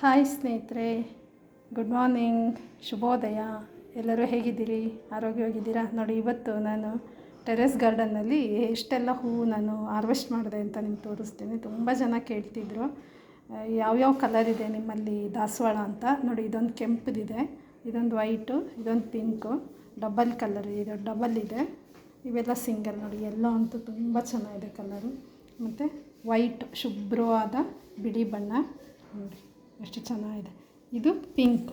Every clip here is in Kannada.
ಹಾಯ್ ಸ್ನೇಹಿತರೆ. ಗುಡ್ ಮಾರ್ನಿಂಗ್ ಶುಭೋದಯ. ಎಲ್ಲರೂ ಹೇಗಿದ್ದೀರಿ? ಆರೋಗ್ಯವಾಗಿದ್ದೀರಾ? ನೋಡಿ, ಇವತ್ತು ನಾನು ಟೆರೆಸ್ ಗಾರ್ಡನ್ನಲ್ಲಿ ಎಷ್ಟೆಲ್ಲ ಹೂವು ನಾನು ಹಾರ್ವೆಸ್ಟ್ ಮಾಡಿದೆ ಅಂತ ನಿಮ್ಗೆ ತೋರಿಸ್ತೀನಿ. ತುಂಬ ಜನ ಕೇಳ್ತಿದ್ರು. ಯಾವ್ಯಾವ ಕಲರ್ ಇದೆ ನಿಮ್ಮಲ್ಲಿ ದಾಸವಾಳ ಅಂತ? ನೋಡಿ, ಇದೊಂದು ಕೆಂಪದಿದೆ, ಇದೊಂದು ವೈಟು ಇದೊಂದು ಪಿಂಕು ಡಬಲ್ ಕಲರ್ ಇದು ಡಬಲ್ ಇದೆ. ಇವೆಲ್ಲ ಸಿಂಗಲ್ ನೋಡಿ, ಎಲ್ಲೋ ಅಂತೂ ತುಂಬ ಚೆನ್ನಾಗಿದೆ ಕಲರು ಮತ್ತು ವೈಟ್ ಶುಭ್ರವಾದ ಬಿಳಿ ಬಣ್ಣ. ನೋಡಿ. ಎಷ್ಟು ಚೆನ್ನಾಗಿದೆ. ಇದು ಪಿಂಕ್.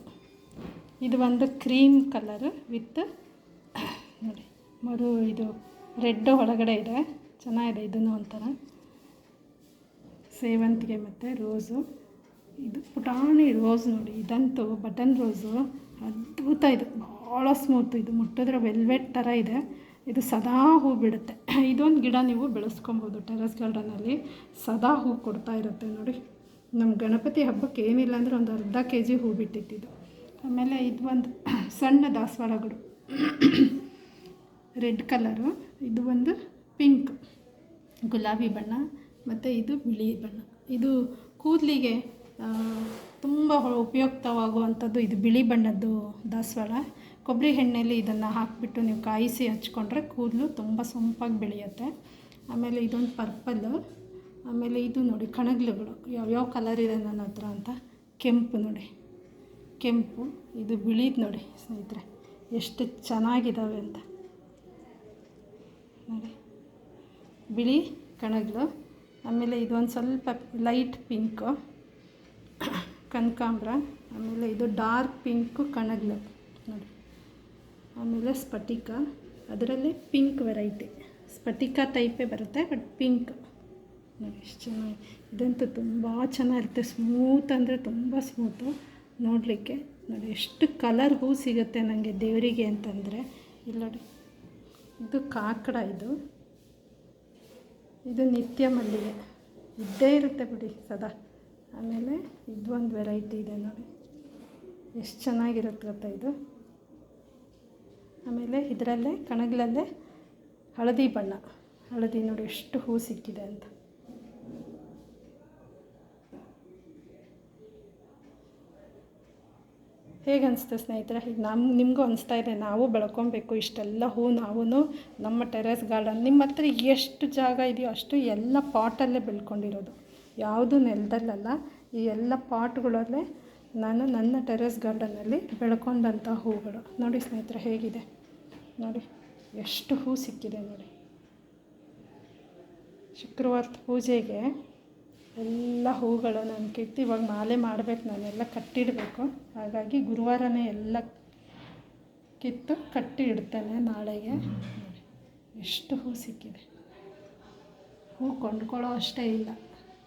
ಇದು ಒಂದು ಕ್ರೀಮ್ ಕಲರ್ ವಿತ್ ನೋಡಿ, ಮರು ಇದು ರೆಡ್ ಒಳಗಡೆ ಇದೆ. ಚೆನ್ನಾಗಿದೆ ಇದನ್ನು ಒಂಥರ. ಸೇವಂತಿಗೆ ಮತ್ತು ರೋಸು. ಇದು ಪುಟಾಣಿ ರೋಸ್ ನೋಡಿ, ಇದಂತೂ ಬಟನ್ ರೋಸು. ಅದ್ಭುತ ಇದು. ಭಾಳ ಸ್ಮೂತ್ ಇದು. ಮುಟ್ಟಿದ್ರೆ ವೆಲ್ವೆಟ್ ಥರ ಇದೆ. ಇದು ಸದಾ ಹೂ ಬಿಡುತ್ತೆ. ಇದೊಂದು ಗಿಡ ನೀವು ಬೆಳೆಸ್ಕೊಬೋದು ಟೆರೆಸ್ ಗಾರ್ಡನಲ್ಲಿ. ಸದಾ ಹೂ ಕೊಡ್ತಾ ಇರುತ್ತೆ ನೋಡಿ. ನಮ್ಮ ಗಣಪತಿ ಹಬ್ಬಕ್ಕೆ ಏನಿಲ್ಲ ಅಂದರೆ ಒಂದು ಅರ್ಧ ಕೆ ಜಿ ಹೂ ಬಿಟ್ಟಿತ್ತಿದ್ದು ಆಮೇಲೆ ಇದು ಒಂದು ಸಣ್ಣ ದಾಸವಾಳಗಳು. ರೆಡ್ ಕಲರು ಇದು ಒಂದು ಪಿಂಕ್ ಗುಲಾಬಿ ಬಣ್ಣ ಮತ್ತು ಇದು ಬಿಳಿ ಬಣ್ಣ. ಇದು ಕೂದಲಿಗೆ ತುಂಬ ಉಪಯುಕ್ತವಾಗುವಂಥದ್ದು ಇದು ಬಿಳಿ ಬಣ್ಣದ್ದು ದಾಸವಾಳ. ಕೊಬ್ಬರಿ ಎಣ್ಣೆಯಲ್ಲಿ ಇದನ್ನು ಹಾಕಿಬಿಟ್ಟು ನೀವು ಕಾಯಿಸಿ ಹಚ್ಕೊಂಡ್ರೆ ಕೂದಲು ತುಂಬ ಸೊಂಪಾಗಿ ಬೆಳೆಯುತ್ತೆ. ಆಮೇಲೆ ಇದೊಂದು ಪರ್ಪಲ್ಲು ಆಮೇಲೆ ಇದು ನೋಡಿ ಕಣಗಿಲೆಗಳು. ಯಾವ್ಯಾವ ಕಲರ್ ಇದೆ ನನ್ನ ಹತ್ರ ಅಂತ? ಕೆಂಪು ನೋಡಿ. ಕೆಂಪು, ಇದು ಬಿಳಿದು ನೋಡಿ ಸ್ನೇಹಿತರೆ. ಎಷ್ಟು ಚೆನ್ನಾಗಿದ್ದಾವೆ ಅಂತ. ನೋಡಿ. ಬಿಳಿ, ಕಣಗ್ಲು. ಆಮೇಲೆ ಇದೊಂದು ಸ್ವಲ್ಪ ಲೈಟ್ ಪಿಂಕು ಕನಕಾಂಬ್ರ. ಆಮೇಲೆ ಇದು ಡಾರ್ಕ್ ಪಿಂಕು ಕಣಗ್ಲು. ನೋಡಿ. ಆಮೇಲೆ ಸ್ಫಟಿಕ. ಅದರಲ್ಲಿ ಪಿಂಕ್ ವೆರೈಟಿ ಸ್ಫಟಿಕ ಟೈಪೇ ಬರುತ್ತೆ ಬಟ್ ಪಿಂಕ್ ನೋಡಿ, ಎಷ್ಟು ಚೆನ್ನಾಗಿ ಇದಂತೂ ತುಂಬ ಚೆನ್ನಾಗಿರುತ್ತೆ. ಸ್ಮೂತ್ ಅಂದರೆ ತುಂಬ ಸ್ಮೂತು ನೋಡಲಿಕ್ಕೆ ನೋಡಿ, ಎಷ್ಟು ಕಲರ್ ಹೂ ಸಿಗುತ್ತೆ ನನಗೆ ದೇವರಿಗೆ ಅಂತಂದರೆ. ಇಲ್ಲಿ ನೋಡಿ, ಇದು ಕಾಕಡ ಇದು. ಇದು ನಿತ್ಯ ಮಲ್ಲಿಗೆ. ಇದ್ದೇ ಇರುತ್ತೆ ಬಿಡಿ ಸದಾ. ಆಮೇಲೆ ಇದು ಒಂದು ವೆರೈಟಿ ಇದೆ ನೋಡಿ. ಎಷ್ಟು ಚೆನ್ನಾಗಿರುತ್ತೆ ಗೊತ್ತಾ ಇದು. ಆಮೇಲೆ ಇದರಲ್ಲೇ ಕಣಗಲಲ್ಲೇ ಹಳದಿ ಬಣ್ಣ. ಹಳದಿ ನೋಡಿ, ಎಷ್ಟು ಹೂ ಸಿಕ್ಕಿದೆ ಅಂತ. ಹೇಗೆ ಅನಿಸ್ತು ಸ್ನೇಹಿತರೆ? ಈಗ ನಮ್ಮ ನಿಮಗೂ ಅನಿಸ್ತಾ ಇದೆ, ನಾವು ಬೆಳ್ಕೊಬೇಕು ಇಷ್ಟೆಲ್ಲ ಹೂ ನಾವು ನಮ್ಮ ಟೆರೆಸ್ ಗಾರ್ಡನ್ ನಿಮ್ಮ ಹತ್ರ ಎಷ್ಟು ಜಾಗ ಇದೆಯೋ ಅಷ್ಟು ಎಲ್ಲ ಪಾಟಲ್ಲೇ ಬೆಳ್ಕೊಂಡಿರೋದು. ಯಾವುದು ನೆಲದಲ್ಲಲ್ಲ ಈ ಎಲ್ಲ ಪಾಟ್ಗಳಲ್ಲೇ ನಾನು ನನ್ನ ಟೆರೆಸ್ ಗಾರ್ಡನಲ್ಲಿ ಬೆಳ್ಕೊಂಡಂಥ ಹೂಗಳು. ನೋಡಿ ಸ್ನೇಹಿತರೆ ಹೇಗಿದೆ. ನೋಡಿ, ಎಷ್ಟು ಹೂ ಸಿಕ್ಕಿದೆ ನೋಡಿ. ಶುಕ್ರವಾರದ ಪೂಜೆಗೆ ಎಲ್ಲ ಹೂಗಳು ನಾನು ಕಿತ್ತು ಇವಾಗ ಮಾಲೆ ಮಾಡಬೇಕು, ನಾನೆಲ್ಲ ಕಟ್ಟಿಡಬೇಕು. ಹಾಗಾಗಿ ಗುರುವಾರನೇ ಎಲ್ಲ ಕಿತ್ತು ಕಟ್ಟಿ ಇಡ್ತೇನೆ ನಾಳೆಗೆ. ಎಷ್ಟು ಹೂ ಸಿಕ್ಕಿದೆ. ಹೂ ಕೊಂಡ್ಕೊಳ್ಳೋ ಅಷ್ಟೇ ಇಲ್ಲ.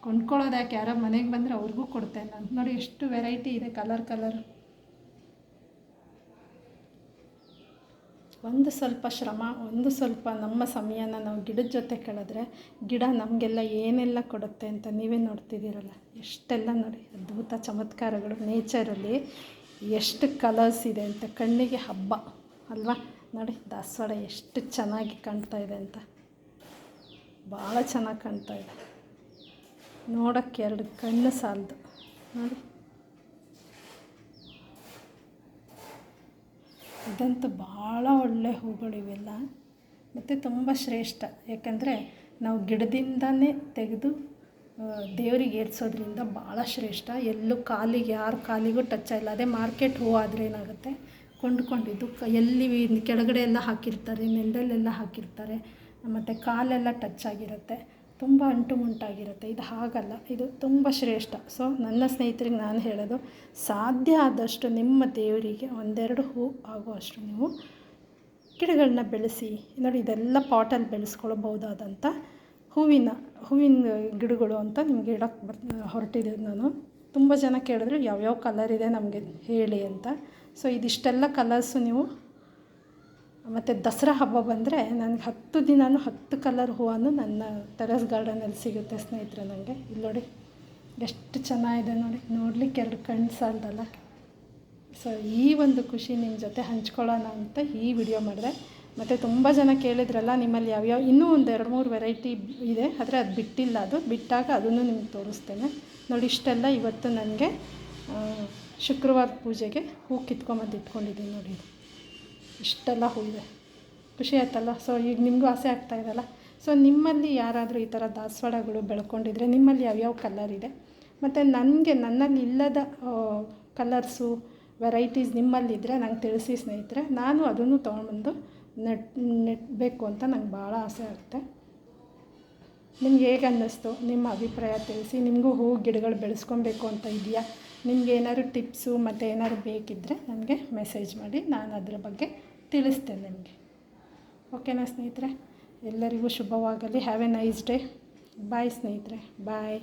ಕೊಂಡ್ಕೊಳ್ಳೋದು ಯಾಕೆ, ಯಾರೋ ಮನೆಗೆ ಬಂದರೆ ಅವ್ರಿಗೂ ಕೊಡ್ತೇನೆ. ನಾನು ನೋಡಿ, ಎಷ್ಟು ವೆರೈಟಿ ಇದೆ, ಕಲರ್ ಕಲರ್. ಒಂದು ಸ್ವಲ್ಪ ಶ್ರಮ, ಒಂದು ಸ್ವಲ್ಪ ನಮ್ಮ ಸಮಯನ ನಾವು ಗಿಡದ ಜೊತೆ ಕಳೆದ್ರೆ ಗಿಡ ನಮಗೆಲ್ಲ ಏನೆಲ್ಲ ಕೊಡುತ್ತೆ ಅಂತ ನೀವೇ ನೋಡ್ತಿದ್ದೀರಲ್ಲ. ಎಷ್ಟೆಲ್ಲ ನೋಡಿ, ಅದ್ಭುತ ಚಮತ್ಕಾರಗಳು. ನೇಚರಲ್ಲಿ ಎಷ್ಟು ಕಲರ್ಸ್ ಇದೆ ಅಂತ, ಕಣ್ಣಿಗೆ ಹಬ್ಬ ಅಲ್ವಾ? ನೋಡಿ ದಾಸವಾಡ ಎಷ್ಟು ಚೆನ್ನಾಗಿ ಕಾಣ್ತಾ ಇದೆ ಅಂತ. ಭಾಳ ಚೆನ್ನಾಗಿ ಕಾಣ್ತಾ ಇದೆ. ನೋಡೋಕ್ಕೆ ಎರಡು ಕಣ್ಣು ಸಾಲದು. ನೋಡಿ. ಇದಂತೂ ಭಾಳ ಒಳ್ಳೆ ಹೂಗಳು ಇವೆಲ್ಲ. ಮತ್ತು ತುಂಬ ಶ್ರೇಷ್ಠ. ಯಾಕಂದರೆ ನಾವು ಗಿಡದಿಂದನೇ ತೆಗೆದು ದೇವರಿಗೆ ಏರ್ಸೋದ್ರಿಂದ ಭಾಳ ಶ್ರೇಷ್ಠ. ಎಲ್ಲೂ ಕಾಲಿಗೆ, ಯಾರ ಕಾಲಿಗೂ ಟಚ್ ಇಲ್ಲ. ಅದೇ ಮಾರ್ಕೆಟ್ ಹೂವು ಆದರೆ ಏನಾಗುತ್ತೆ? ಕೊಂಡ್ಕೊಂಡಿದ್ದು ಎಲ್ಲಿ ಕೆಳಗಡೆ ಎಲ್ಲ ಹಾಕಿರ್ತಾರೆ, ನೆಲದಲ್ಲೆಲ್ಲ ಹಾಕಿರ್ತಾರೆ. ಮತ್ತು ಕಾಲೆಲ್ಲ ಟಚ್ ಆಗಿರುತ್ತೆ. ತುಂಬ ಅಂಟು ಮುಂಟಾಗಿರುತ್ತೆ ಇದು ಹಾಗಲ್ಲ. ಇದು ತುಂಬ ಶ್ರೇಷ್ಠ. ಸೊ ನನ್ನ ಸ್ನೇಹಿತರಿಗೆ ನಾನು ಹೇಳೋದು, ಸಾಧ್ಯ ಆದಷ್ಟು ನಿಮ್ಮ ದೇವರಿಗೆ ಒಂದೆರಡು ಹೂ ಆಗುವಷ್ಟು ನೀವು ಗಿಡಗಳನ್ನ ಬೆಳೆಸಿ, ನೋಡಿ ಇದೆಲ್ಲ ಪಾಟಲ್ಲಿ ಬೆಳೆಸ್ಕೊಳ್ಬಹುದಾದಂಥ ಹೂವಿನ ಹೂವಿನ ಗಿಡಗಳು ಅಂತ ನಿಮಗೆ ಇಡಕ್ಕೆ ಬರ್ ಹೊರಟಿದ್ದೀನಿ ನಾನು. ತುಂಬ ಜನ ಕೇಳಿದ್ರು, ಯಾವ್ಯಾವ ಕಲರ್ ಇದೆ ನಮಗೆ ಹೇಳಿ ಅಂತ. ಸೊ ಇದಿಷ್ಟೆಲ್ಲ ಕಲರ್ಸು ನೀವು ಮತ್ತು ದಸರಾ ಹಬ್ಬ ಬಂದರೆ ನನಗೆ ಹತ್ತು ದಿನವೂ ಹತ್ತು ಕಲರ್ ಹೂವನ್ನು ನನ್ನ ಟೆರೆಸ್ ಗಾರ್ಡನಲ್ಲಿ ಸಿಗುತ್ತೆ ಸ್ನೇಹಿತರೆ ನನಗೆ. ಇಲ್ಲಿ ನೋಡಿ, ಎಷ್ಟು ಚೆನ್ನಾಗಿದೆ ನೋಡಿ. ನೋಡಲಿಕ್ಕೆ ಎರಡು ಕಣ್ಣು ಸಾಲದಲ್ಲ ಸೊ ಈ ಒಂದು ಖುಷಿ ನಿಮ್ಮ ಜೊತೆ ಹಂಚ್ಕೊಳ್ಳೋಣ ಅಂತ ಈ ವಿಡಿಯೋ ಮಾಡಿದೆ. ಮತ್ತು ತುಂಬ ಜನ ಕೇಳಿದ್ರಲ್ಲ ನಿಮ್ಮಲ್ಲಿ ಯಾವ್ಯಾವ, ಇನ್ನೂ ಒಂದು ಎರಡು ಮೂರು ವೆರೈಟಿ ಇದೆ, ಆದರೆ ಅದು ಬಿಟ್ಟಿಲ್ಲ ಅದು. ಬಿಟ್ಟಾಗ ಅದನ್ನು ನಿಮ್ಗೆ ತೋರಿಸ್ತೇನೆ. ನೋಡಿ, ಇಷ್ಟೆಲ್ಲ ಇವತ್ತು ನನಗೆ ಶುಕ್ರವಾರ ಪೂಜೆಗೆ ಹೂ ಕಿತ್ಕೊಂಬಂದು ಇಟ್ಕೊಂಡಿದ್ದೀನಿ ನೋಡಿ. ಇಷ್ಟೆಲ್ಲ ಹೂ ಇದೆ ಖುಷಿ ಆಯ್ತಲ್ಲ? ಸೊ ಈಗ ನಿಮಗೂ ಆಸೆ ಆಗ್ತಾ ಇದೆಯಲ್ಲ? ಸೊ ನಿಮ್ಮಲ್ಲಿ ಯಾರಾದರೂ ಈ ಥರ ದಾಸವಾಳಗಳು ಬೆಳ್ಕೊಂಡಿದ್ರೆ ನಿಮ್ಮಲ್ಲಿ ಯಾವ್ಯಾವ ಕಲರ್ ಇದೆ? ಮತ್ತು ನನಗೆ ನನ್ನಲ್ಲಿ ಇಲ್ಲದ ಕಲರ್ಸು ವೆರೈಟೀಸ್ ನಿಮ್ಮಲ್ಲಿದ್ದರೆ ನಂಗೆ ತಿಳಿಸಿ ಸ್ನೇಹಿತರೆ, ನಾನು ಅದನ್ನು ತೊಗೊಂಡ್ಬಂದು ನೆಟ್, ನೆಟ್ಬೇಕು ಅಂತ ನಂಗೆ ಭಾಳ ಆಸೆ ಆಗುತ್ತೆ. ನಿಮ್ಗೆ ಹೇಗೆ ಅನ್ನಿಸ್ತು? ನಿಮ್ಮ ಅಭಿಪ್ರಾಯ ತಿಳಿಸಿ. ನಿಮಗೂ ಹೂ ಗಿಡಗಳು ಬೆಳೆಸ್ಕೊಬೇಕು ಅಂತ ಇದೆಯಾ ನಿಮ್ಗೆ ಏನಾದ್ರು ಟಿಪ್ಸು ಮತ್ತು ಏನಾದ್ರು ಬೇಕಿದ್ದರೆ ನನಗೆ ಮೆಸೇಜ್ ಮಾಡಿ, ನಾನು ಅದರ ಬಗ್ಗೆ ತಿಳಿಸ್ತೇನೆ ನಿಮಗೆ. ಓಕೆನಾ ಸ್ನೇಹಿತರೆ? ಎಲ್ಲರಿಗೂ ಶುಭವಾಗಲಿ. Have a nice day bye ಸ್ನೇಹಿತರೆ. ಬಾಯ್